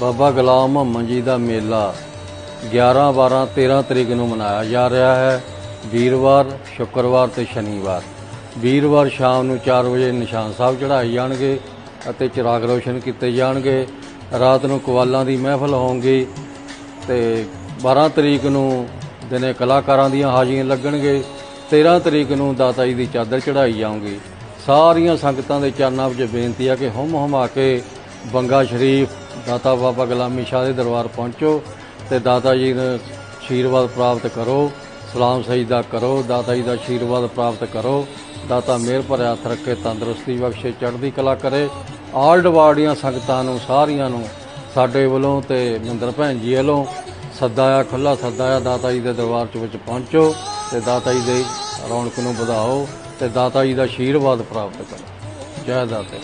ਬਾਬਾ ਗੁਲਾਮ ਮੁਹੰਮਦ ਜੀ ਦਾ ਮੇਲਾ 11 12 13 ਤਰੀਕ ਨੂੰ ਮਨਾਇਆ ਜਾ ਰਿਹਾ ਹੈ। ਵੀਰਵਾਰ, ਸ਼ੁੱਕਰਵਾਰ ਤੇ ਸ਼ਨੀਵਾਰ। ਵੀਰਵਾਰ ਸ਼ਾਮ ਨੂੰ 4 ਵਜੇ ਨਿਸ਼ਾਨ ਸਾਹਿਬ ਚੜ੍ਹਾਏ ਜਾਣਗੇ ਅਤੇ ਚਿਰਾਗ ਰੋਸ਼ਨ ਕੀਤੇ ਜਾਣਗੇ। ਰਾਤ ਨੂੰ ਕਵਾਲਾਂ ਦੀ ਮਹਿਫਲ ਹੋਊਗੀ ਤੇ 12 ਤਰੀਕ ਨੂੰ ਦਿਨੇ ਕਲਾਕਾਰਾਂ ਦੀਆਂ ਹਾਜ਼ਰੀਆਂ ਲੱਗਣਗੇ। 13 ਤਰੀਕ ਨੂੰ ਦਾਤਾ ਜੀ ਦੀ ਚਾਦਰ ਚੜ੍ਹਾਈ ਜਾਊਗੀ। ਸਾਰੀਆਂ ਸੰਗਤਾਂ ਦੇ ਚਰਨਾਂ ਵਿੱਚ ਬੇਨਤੀ ਆ ਕਿ ਹੁਮ ਹੁਮਾ ਕੇ ਬੰਗਾ ਸ਼ਰੀਫ ਦਾਤਾ ਬਾਬਾ ਗੁਲਾਮੀ ਸ਼ਾਹ ਦੇ ਦਰਬਾਰ ਪਹੁੰਚੋ ਤੇ ਦਾਤਾ ਜੀ ਨੂੰ ਆਸ਼ੀਰਵਾਦ ਪ੍ਰਾਪਤ ਕਰੋ, ਸਲਾਮ ਸਜਦਾ ਕਰੋ, ਦਾਤਾ ਜੀ ਦਾ ਆਸ਼ੀਰਵਾਦ ਪ੍ਰਾਪਤ ਕਰੋ। ਦਾਤਾ ਮਿਹਰ ਭਰਿਆ ਹੱਥ ਰੱਖੇ, ਤੰਦਰੁਸਤੀ ਬਖਸ਼ੇ, ਚੜ੍ਹਦੀ ਕਲਾ ਕਰੇ। ਆਲ ਡਵਾਰਡੀਆਂ ਸੰਗਤਾਂ ਨੂੰ, ਸਾਰੀਆਂ ਨੂੰ ਸਾਡੇ ਵੱਲੋਂ ਤੇ ਮਿੰਦਰ ਭੈਣ ਜੀ ਵੱਲੋਂ ਸੱਦਾ ਆ ਖੁੱਲਾ ਸੱਦਾ ਆ ਦਾਤਾ ਜੀ ਦੇ ਦਰਬਾਰ ਚ ਵਿੱਚ ਪਹੁੰਚੋ ਤੇ ਦਾਤਾ ਜੀ ਦੇ ਰੌਣਕ ਨੂੰ ਵਧਾਓ ਤੇ ਦਾਤਾ ਜੀ ਦਾ ਆਸ਼ੀਰਵਾਦ ਪ੍ਰਾਪਤ ਕਰੋ। ਜੈ ਦਾਤਾ